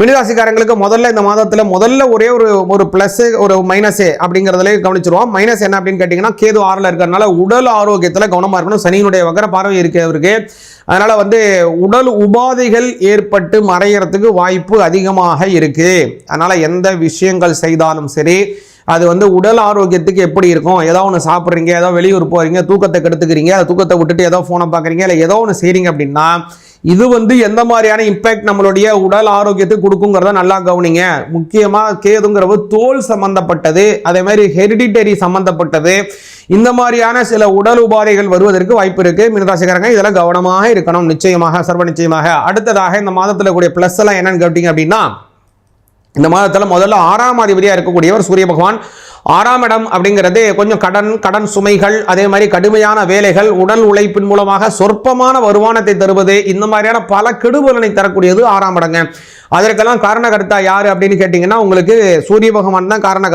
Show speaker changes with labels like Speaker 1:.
Speaker 1: மினிராசிக்காரங்களுக்கு முதல்ல இந்த மாதத்துல முதல்ல ஒரே ஒரு ஒரு பிளஸ் ஒரு மைனஸ் அப்படிங்கறதுல கவனிச்சிருவோம். மைனஸ் என்ன அப்படின்னு கேட்டீங்கன்னா கேது ஆறுல இருக்கிறதுனால உடல் ஆரோக்கியத்துல கவனமா இருக்கணும். சனியினுடைய வகர பார்வை இருக்கு அவருக்கு அதனால வந்து உடல் உபாதைகள் ஏற்பட்டு மறையறதுக்கு வாய்ப்பு அதிகமாக இருக்கு. அதனால எந்த விஷயங்கள் செய்தாலும் சரி அது வந்து உடல் ஆரோக்கியத்துக்கு எப்படி இருக்கும்? ஏதோ ஒன்று சாப்பிட்றீங்க ஏதோ வெளியூர் போகிறீங்க தூக்கத்தை கெடுத்துக்கிறீங்க அதை தூக்கத்தை விட்டுட்டு ஏதோ ஃபோனை பார்க்குறீங்க இல்லை ஏதோ ஒன்று செய்கிறீங்க அப்படின்னா இது வந்து எந்த மாதிரியான இம்பேக்ட் நம்மளுடைய உடல் ஆரோக்கியத்துக்கு கொடுக்குங்கிறத நல்லா கவனிங்க. முக்கியமாக கேதுங்கிறது தோல் சம்பந்தப்பட்டது அதே மாதிரி ஹெரிடிட்டரி சம்பந்தப்பட்டது. இந்த மாதிரியான சில உடல் உபாதைகள் வருவதற்கு வாய்ப்பு இருக்குது மினராசிக்காரங்க இதெல்லாம் கவனமாக இருக்கணும். நிச்சயமாக சர்வ நிச்சயமாக. அடுத்ததாக இந்த மாதத்தில் கூடிய ப்ளஸ் எல்லாம் என்னன்னு கேட்டீங்க அப்படின்னா இந்த மாதத்தில் முதல்ல ஆறாம் அதிபதியாக இருக்கக்கூடியவர் சூரிய பகவான். ஆறாம் இடம் அப்படிங்கிறது கொஞ்சம் கடன் கடன் சுமைகள் அதே மாதிரி கடுமையான வேலைகள் உடல் உழைப்பின் மூலமாக சொற்பமான வருமானத்தை தருவது இந்த மாதிரியான பல கெடுபலனை தரக்கூடியது ஆறாம் இடங்க. அதற்கெல்லாம் காரணகர்த்தா யார் அப்படின்னு கேட்டிங்கன்னா உங்களுக்கு சூரிய பகவான் தான் காரணகர்த்தா.